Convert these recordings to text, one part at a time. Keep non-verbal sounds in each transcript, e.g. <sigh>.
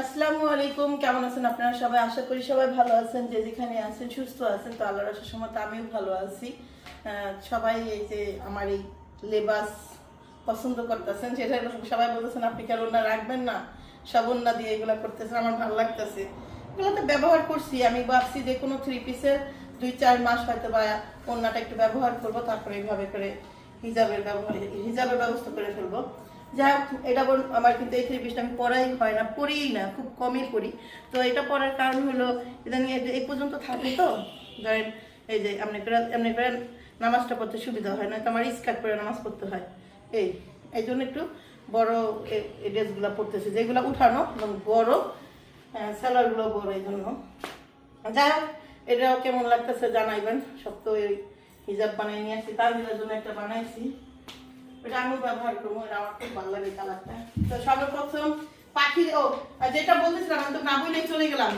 আসসালামু আলাইকুম, কেমন আছেন আপনারা সবাই? আশা করি সবাই ভালো আছেন, যে যেখানে আছেন সুস্থ আছেন, তো আল্লাহর আসার সময় আমিও ভালো আছি। সবাই এই যে আমার এই লেবাস পছন্দ করতেছেন সেটা সবাই বলতেছেন, আপনি কেন ওনা রাখবেন না? সব দিয়ে এগুলো করতেছেন, আমার ভালো লাগতেছে। এগুলো তো ব্যবহার করছি, আমি ভাবছি যে কোনো থ্রি পিসের দুই চার মাস হয়তো বা ওন্নাটা একটু ব্যবহার করব, তারপরে এইভাবে করে হিজাবের ব্যবহার হিজাবের ব্যবস্থা করে ফেলব। যাই হোক, এটা বল- আমার কিন্তু এই থ্রি আমি পরাই হয় না পরিই না, খুব কমই পরি তো এটা পরার কারণ হলো, ইদানিং এই- পর্যন্ত থাকে তো, ধরেন এই যে আপনি এমনি করে নামাজটা পড়তে সুবিধা হয় না, তো আমার স্কার্ট পরে নামাজ পড়তে হয়। এই এই জন্য একটু বড় ড্রেসগুলো পরতেছি, যেগুলো উঠানো, এবং বড় স্যালারগুলো বড় এই জন্য যাই হোক, এটাও কেমন লাগতেছে জানাইবেন, সব তো এই হিজাব বানিয়ে নিয়ে আসছি তার জন্য একটা বানাইছি। এটা আমি ব্যবহার করব এটা আমার খুব ভালো লাগে কালারটা। তো সর্বপ্রথম পাখির ও যেটা বলতেছিলাম আমি তো না বলে চলে গেলাম।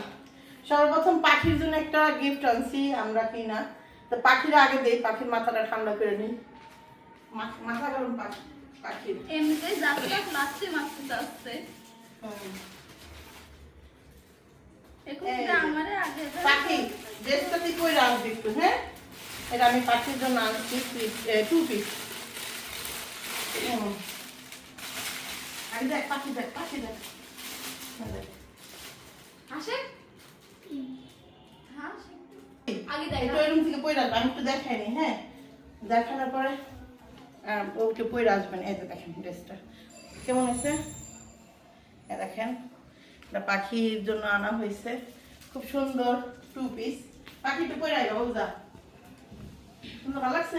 সর্বপ্রথম পাখির জন্য একটা গিফট আনছি আমরা কি না তো পাখিরা আগে দেই পাখির মাথাটা ঠান্ডা করে নিই। মাথা গরম পাখি পাখির। এমনিতে যাচ্ছে ড্রেসটা তুই কই রাখবি একটু হ্যাঁ? এটা আমি পাখির জন্য আনছি টু পিস আগে দেখ পাখি দেখ পাখি দেখ। হ্যাঁ। আসে। আগে দেখ। এটা থেকে আমি একটু দেখাইনি হ্যাঁ? দেখানোর পরে আহ, ও একটু আসবেন। এই দেখেন ড্রেসটা। কেমন হয়েছে? দেখেন এটা পাখির জন্য আনা হয়েছে। খুব সুন্দর টু পিস পাখি একটু পরে বুঝা সুন্দর ভালো লাগছে?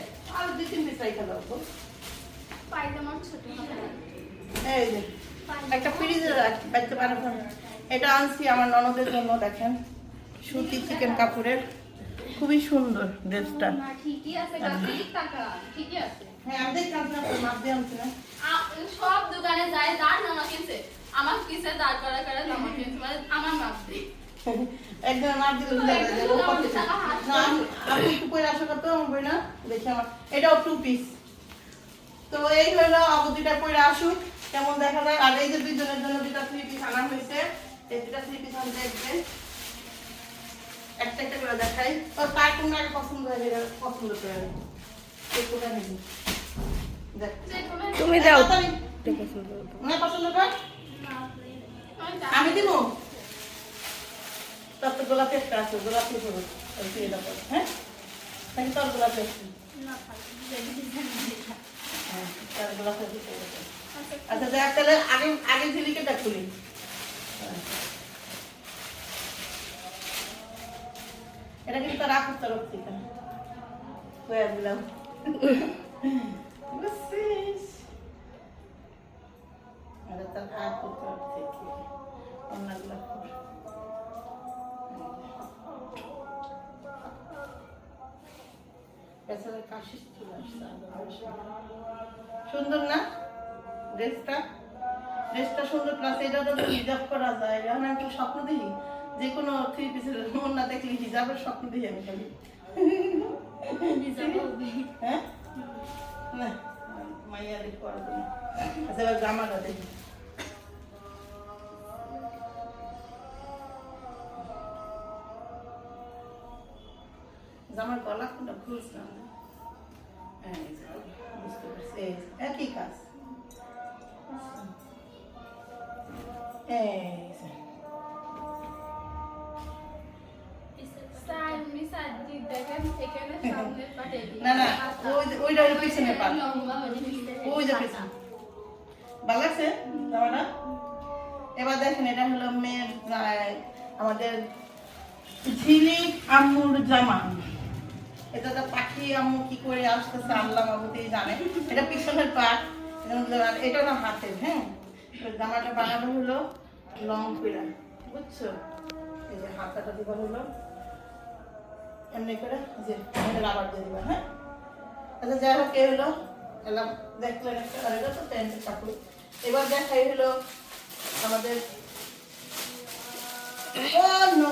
দুই তিন পিস রেখে দাও তো পাইতে ছোট এই যে একটা ফ্রিজে রাখতে পারো এটা আনছি আমার ননদের জন্য দেখেন। সুতি চিকেন কাপড়ের। খুবই সুন্দর ড্রেসটা। ঠিকই আছে ঠিকই আছে। হ্যাঁ আমি মাপ দিয়ে আনছি না। সব দোকানে যায় যার জামা কিনছে আমার কিসে দাঁড় করা করা জামা কিনছে মানে আমার মাপ দিই <laughs> দিলে আপনি একটু পরে আসো কত আমার না দেখি আমার। এটাও টু পিস তো এই হলো আবু দুইটা পরে আসুক কেমন দেখা যায়। আর এই যে দুইজনের জন্য দুইটা থ্রি পিস আনা হয়েছে এই দুইটা থ্রি পিস আমি দেখবে। একটা একটা করে দেখাই। তো তার আগে পছন্দ হয় পছন্দ করে তুমি দাও। তাড়াতাড়ি। না পছন্দ কর। আমি আমি দিব? তোর তো গোলাপি একটা আছে গোলাপি হ্যাঁ? তাই তোর গোলাপি আছে? হ্যাঁ তোর দেবো আচ্ছা দেখ তাহলে আগে আগে ঝিলিকেটা খুলি হ্যাঁ। এটা কিন্তু রাখো তরফ থেকে কয়ে দিলাম। বুঝছিস এটা তার রাখো তরফ থেকে অন্যগুলো এছাড়া কাশি চলে আসছে সুন্দর না? ড্রেসটা? ড্রেসটা সুন্দর প্লাস এটা তো হিজাব করা যায়। এখন আমি স্বপ্ন দেখি? যে কোনো থ্রি পিসের মন না দেখলে হিজাবের স্বপ্ন দেখি আমি খালি। হ্যাঁ? না মাইয়া দেখি করার জন্য। আচ্ছা এবার জামাটা দেখি। জামার গলা কোনটা খুলছিলাম না। বুঝতে পারছি। একই কাজ। এই যে। স্যার মিস আদি দেখেন এখানে সামনে পাঠিয়ে দিই না না ওইটা হলো পিছনে পা ওই যে পিছনে। ভালো লাগছে জামাটা? এবার দেখেন এটা হলো মেয়ের আমাদের ঝিলি আম্মুর জামা। এটা তো পাখি আম্মু কি করে আসতেছে আল্লাহ মাবুতেই জানে। এটা পিছনের পাট। এটা না হাতের হ্যাঁ? জামাটা বানানো হলো লং করে বুঝছ? এই যে হাতাটা দিবা হলো। এমনি করে যে রাবার দিয়ে দিবা হ্যাঁ? আচ্ছা যাই হোক এ হলো। এলাম দেখলেন একটা আর এটা তো প্যান্টের কাপড় এবার দেখাই হলো আমাদের ও নো।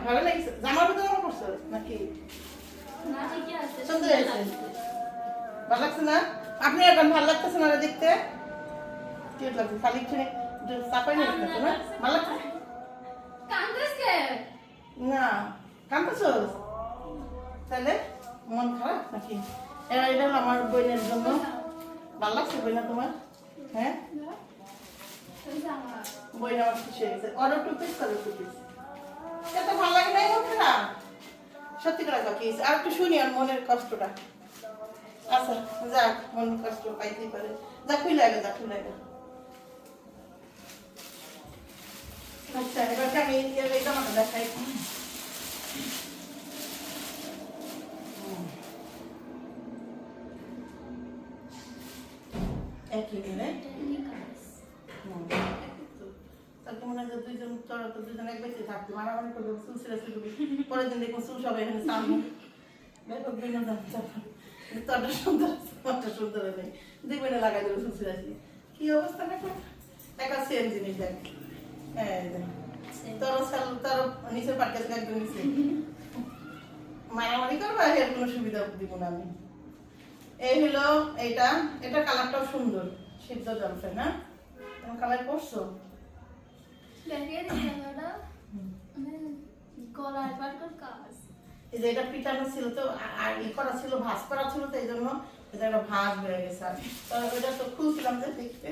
ভালো লাগছে জামার ভিতরে জামা পড়ছো নাকি না, ঠিকই আছে। ভালো লাগছে না আপনি এখন ভালো লাগতেছে না দেখতে কিউট লাগছে খালি ছেড়ে চাপাই নিয়ে লাগতেছে না ভালো লাগছে না কান্দতেছোস তাহলে মন খারাপ নাকি এবার এটা আমার বোনের জন্য ভালো লাগছে বইনা তোমার হ্যাঁ বইনা আমার খুশি হয়ে গেছে। Order two piece order two piece এত ভালো লাগে নাই খারাপ সত্যি করে কাকি আর একটু শুনি আর মনের কষ্টটা। আচ্ছা যাক মন কষ্ট পাইতেই পারে। যা খুলে আগে যা খুলে আগে আচ্ছা এবার আমি এই জামাটা দেখাই? একই দিনে তাকে মনে হয় যে দুইজন তোরা তো দুজন এক ব্যক্তি থাকতো, মারামারি করবে চুল পরের দিন দেখুন চুল সবাই এখানে সামনে। সুন্দর লাগাই। কি অবস্থা জিনিস দেখ। তোর পাট একদম নিচে। করবে এর কোনো সুবিধা দিব না আমি। এই হলো এইটা এটা কালারটাও সুন্দর। সিদ্ধ জলফে না? কালার করছ দেখিয়ে দিস জামাটা। মানে গলায় পাটকর কাজ। এই যে এটা পিটানো ছিল তো আর ই করা ছিল ভাঁজ করা ছিল তো এই জন্য এটা একটা ভাঁজ হয়ে গেছে আর কি। তো খুলছিলাম যে দেখতে।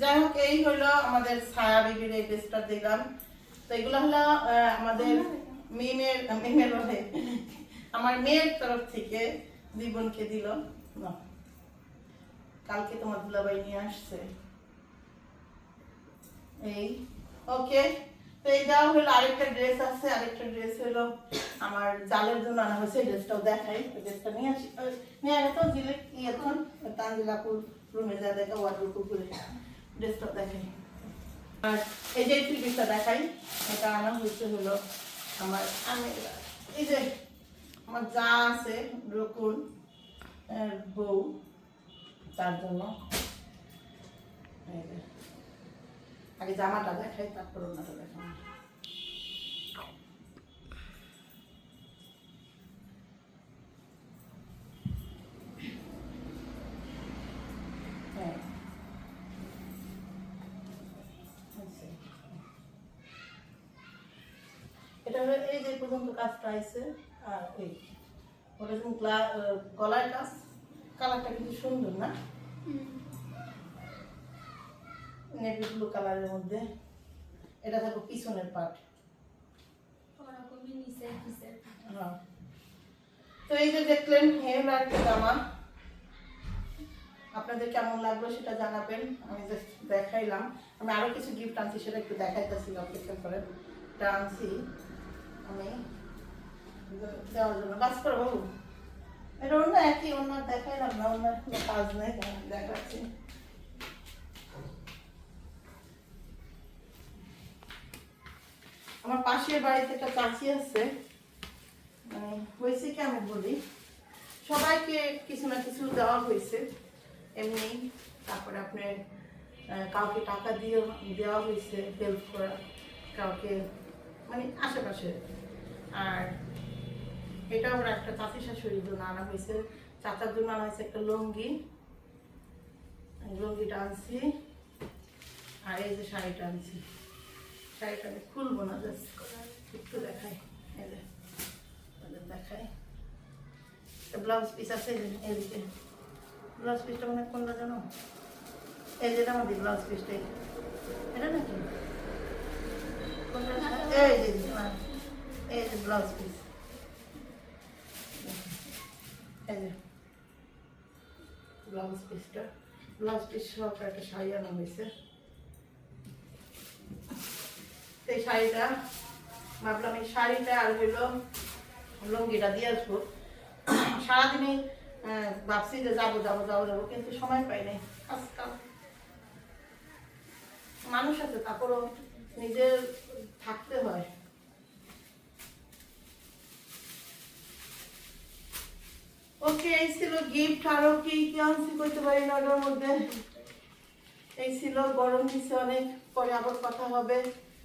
যাই হোক এই হলো আমাদের ছায়া বিবির এই ড্রেসটা দিলাম। তো এগুলো হলো আমাদের মিমের মিমের বলে আমার মেয়ের তরফ থেকে জীবনকে দিল। না কালকে তোমার দুলাবাই নিয়ে আসছে। এই ওকে তো এই যাও হলো আরেকটা ড্রেস আছে, আরেকটা ড্রেস হলো আমার জালের জন্য আনা হয়েছে ড্রেসটাও দেখাই। ড্রেসটা নিয়ে আসি নিয়ে আগে তো জিলে এখন তানজিলাপুর রুমে যা দেখা ওয়ার্ডরোব করে ড্রেসটাও দেখাই। আর এই যে পিসটা দেখাই, এটা আনা হয়েছে হলো আমার আমি এই যে আমার যা আছে, রকুন বউ, তার জন্য। এই যে। আগে জামাটা দেখাই, তারপর ওনাটা দেখাই হ্যাঁ। আচ্ছা। এটা হলো এই যে পর্যন্ত কাজটা আছে আর এই ওটা যেমন গলার কাজ, কালারটা কিন্তু সুন্দর না নেভি ব্লু কালারের মধ্যে। এটা থাকবে পিছনের পার্ট। হ্যাঁ। তো এই যে দেখলেন হেম আর একটা জামা আপনাদের কেমন লাগল সেটা জানাবেন। আমি জাস্ট দেখাইলাম। আমি আরও কিছু গিফট আনছি সেটা একটু দেখাইতেছি অপেক্ষা করেন এটা আনছি আমি। দেওয়ার জন্য। বাস করো বাবু। এটা অন্য একই অন্য দেখাইলাম না অন্য কোনো কাজ নেই দেখাচ্ছি। আমার পাশের বাড়িতে একটা চাচি আছে। হয়েছে কি আমি বলি? সবাইকে কিছু না কিছু দেওয়া হয়েছে। এমনি তারপরে আপনার কাউকে টাকা দিয়ে দেওয়া হয়েছে হেল্প করা, কাউকে মানে আশেপাশে। আর এটা ওর একটা চাচি শাশুড়ির জন্য আনা হয়েছে। চাচার জন্য আনা হয়েছে একটা লুঙ্গি। লুঙ্গিটা আনছি। আর এই যে শাড়িটা আনছি। শাড়িটা আমি খুলবো না জাস্ট একটু দেখাই। দেখাই। ব্লাউজ পিস আছে এদিকে। ব্লাউজ পিসটা মানে কোনটা জানো? এই যেটা আমাদের ব্লাউজ পিসটা এটা নাকি? এই যে হ্যাঁ, এই ব্লাউজ পিস এই ব্লাউজ পিসটা ব্লাউজ পিস সহ একটা শাড়ি আনা হয়েছে। এই শাড়িটা, ভাবলাম এই শাড়িটা আর হইল লুঙ্গিটা দিয়ে আসব। সারাদিনে ভাবছি যে যাব যাব যাব যাব, কিন্তু সময় পাই নাই। আজকাল মানুষ আছে, তারপরও নিজের থাকতে হয়। ওকে, এই ছিল গিফট আরও কি কি করতে পারি না মধ্যে? এই ছিল গরম কিছু অনেক, পরে আবার কথা হবে।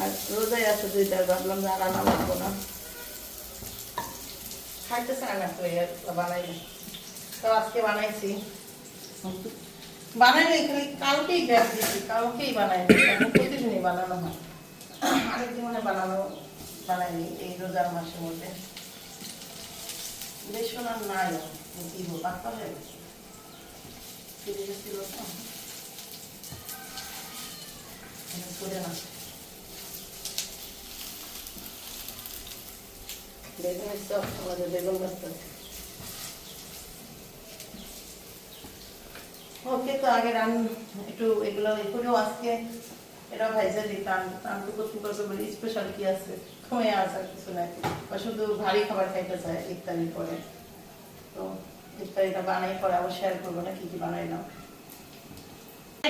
আর রোজাই আছে দুইটা ভাবলাম যে আর লাগবো না। খাইতেছে না তো বানাই তো আজকে বানাইছি। বানাই নাই, খালি কালকেই গ্যাস দিয়েছি, কালকেই বানাই প্রতিদিনই বানানো হয়। আরেকদিন মানে বানানো বানাইনি এই রোজার মাসের মধ্যে। বেসন আর নাই দিব পাত্তা হয়ে গেছে। ছিল তো। করে না। বেগুনের চপ আমাদের বেগুন ব্যস্ত ওকে তো আগে রান একটু এগুলো এগুলো আজকে এটা ভাইজা দিতাম আমি তো প্রথম করতে বলি স্পেশাল কি আছে? কমে আসার কিছু নাই। বা শুধু ভারী খাবার খাইতে চায় ইফতারির পরে। তো ইফতারিটা বানাই পরে আবার শেয়ার করব না কি কি বানাইলাম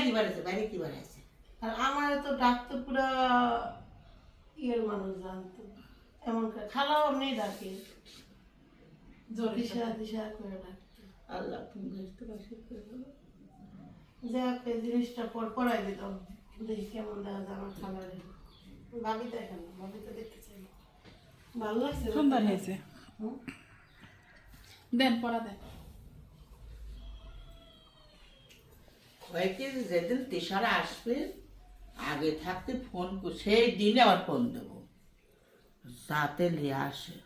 কি বানাইছে? বাইরে কি বানাইছে? আর আমার তো ডাকতো পুরা ইয়ের মানুষ জানতো। এমন খালাও এমনি ডাকে। দিশা দিশা করে ডাকতো আল্লাহ তুমি হোক এই জিনিসটা পর দেখি কেমন দেখা যায় আমার খাবারে ভাবি দেখেন ভাবি তো দেখতে চাই। ভালো লাগছে সুন্দর হয়েছে। হুম? দেন পড়া দেন। হয়েছে যেদিন তেসারা আসবে আগে থাকতে ফোন কর সেই দিনে আবার ফোন দেবো। যাতে নিয়ে আসে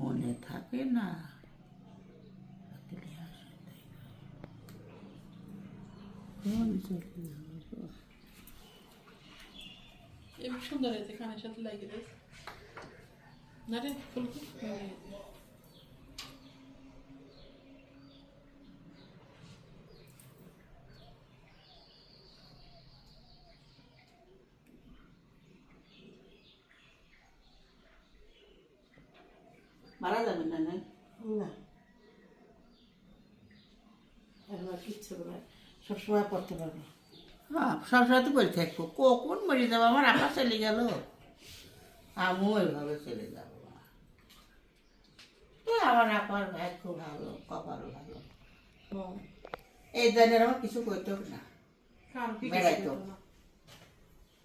মনে থাকে না। সুন্দর হয়েছে কানের সাথে লাগিয়ে দিয়েছে। না রে ফুলকো মারা যাবে না না না এখন আর কিচ্ছু না সবসময় পড়তে পারব। হ্যাঁ সবসময় তো বলে থাকব। কখন মরে যাব? আমার আকাশ চলে গেল। আমিও ওইভাবে চলে যাব এ, আমার আপার ভাগ্য ভালো ভালো। হুম। এই ধরনের আমার কিছু করতে হবে না। বেড়াইতো।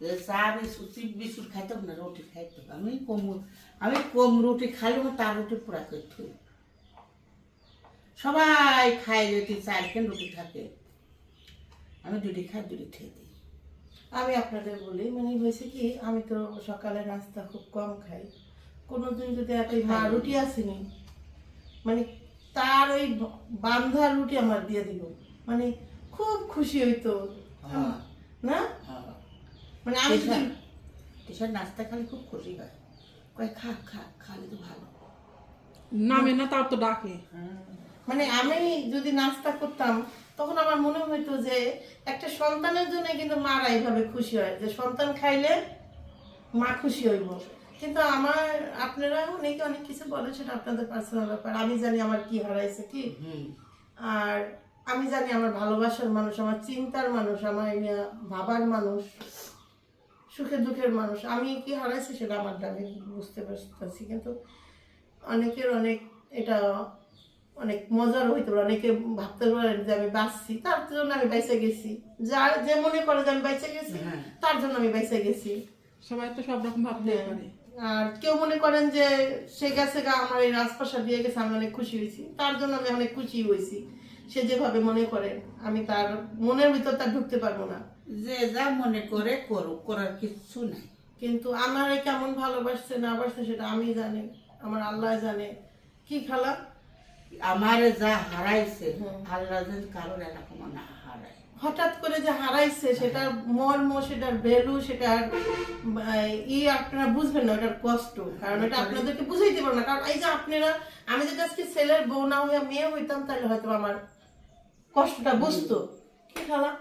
চা বিস্কুট চিপ বিস্কুট খাইতাম না রুটি খাইতাম আমি কম আমি কম রুটি খাইলে আমার তার রুটি পুরা করতে সবাই খায় যদি চারখান রুটি থাকে। আমি দুটি খাই দুটি খেয়ে দিই। আমি আপনাদের বলি মানে হয়েছে কি আমি তো সকালে নাস্তা খুব কম খাই। কোনোদিন যদি একটা মা রুটি আসেনি মানে তার ওই ব- বান্ধা রুটি আমার দিয়ে দিল। মানে খুব খুশি হইতো। হ্যাঁ। না? মানে আমি টিশার নাস্তা খালে খুব খুশি হয়। কয় খা খা খালে তো ভালো। নামে না তাও তো ডাকে। মানে আমি যদি নাস্তা করতাম তখন আমার মনে হইতো যে একটা সন্তানের জন্য কিন্তু মারা এইভাবে খুশি হয় যে সন্তান খাইলে মা খুশি হইব। কিন্তু আমার আপনারা অনেকে অনেক কিছু বলে সেটা আপনাদের পার্সোনাল ব্যাপার। আমি জানি আমার কি হারাইছে কি? আর আমি জানি আমার ভালোবাসার মানুষ আমার চিন্তার মানুষ আমার ভাবার মানুষ। সুখে দুঃখের মানুষ। আমি কি হারাইছি সেটা আমার আমি বুঝতে পারছি কিন্তু অনেকের অনেক এটা অনেক মজার হইতে পারে। অনেকে ভাবতে পারেন যে আমি বাঁচছি তার জন্য আমি বাইসে গেছি। যার যে মনে করে যে আমি বাইসে গেছি হ্যাঁ। তার জন্য আমি বাইসে গেছি। সবাই তো সব রকম ভাবতে হ্যাঁ। পারে। আর কেউ মনে করেন যে সে গেছে গা আমার এই রাজপ্রাসাদ দিয়ে গেছে আমি অনেক খুশি হয়েছি। তার জন্য আমি অনেক খুশি হয়েছি। সে যেভাবে মনে করে আমি তার মনের ভিতর তার ঢুকতে পারব না। যে যা মনে করে করুক করার কিছু নাই। কিন্তু আমার এই কেমন ভালোবাসছে না বাসছে সেটা আমি জানি আমার আল্লাহ জানে। কি খালা? আমারে যা হারাইছে। আল্লাহ যেন কারোর এরকম না হারায়। হঠাৎ করে যে হারাইছে সেটার মর্ম সেটার ভ্যালু সেটার ই আপনারা বুঝবেন না ওটার কষ্ট। কারণ এটা আপনাদেরকে বুঝাইতে পারব না। কারণ এই যে আপনারা আমি যদি আজকে ছেলের বউ না হইয়া মেয়ে হইতাম তাহলে হয়তো আমার কষ্টটা বুঝতো। কি খালা?